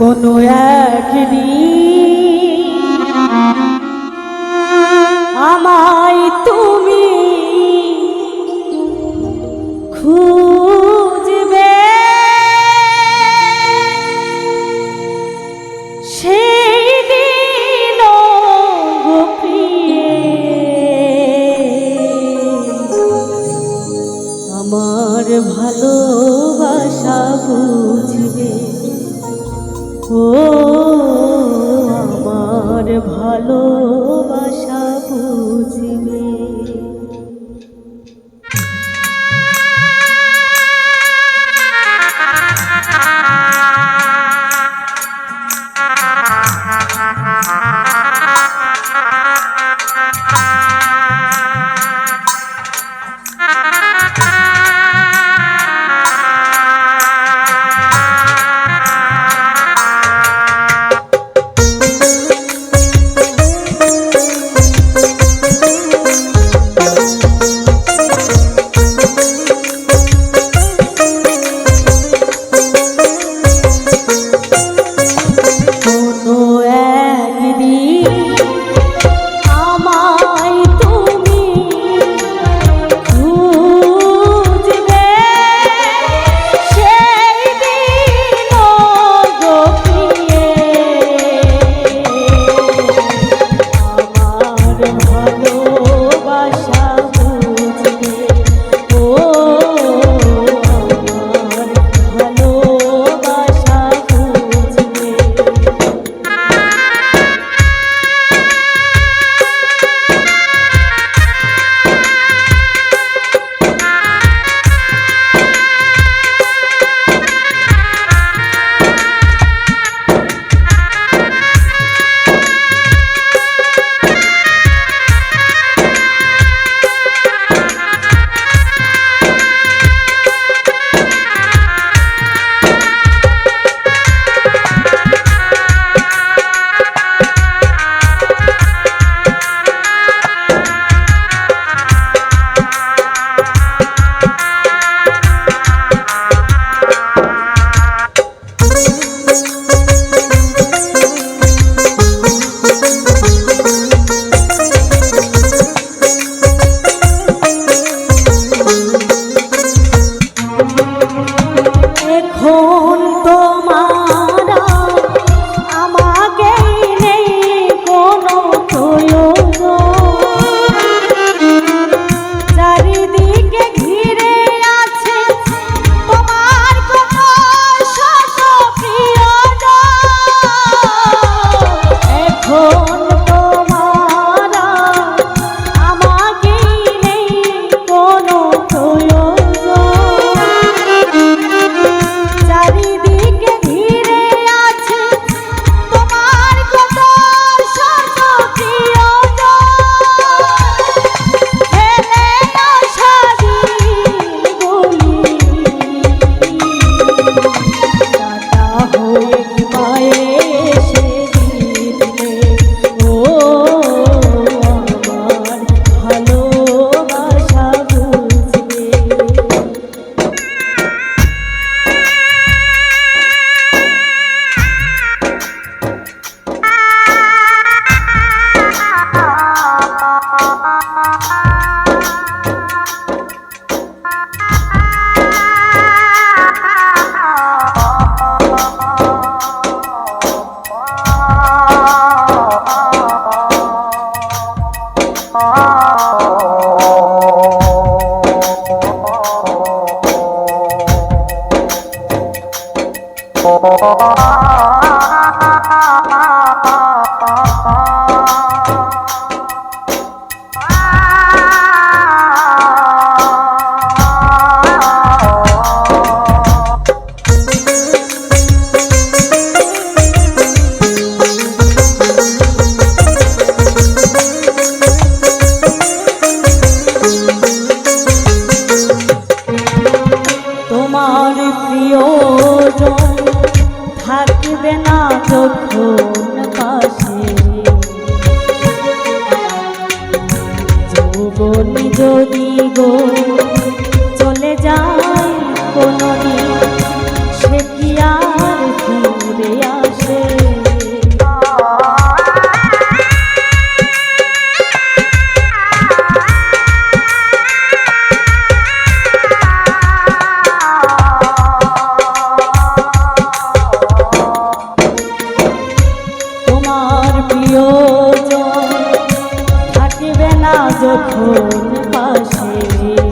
কোনো একদিন আমায় তুমি খুঁজবে। সেই দিন আমার ভালোবাসা বুঝ ও 哦。Oh, oh, oh, oh. আপন পাশে।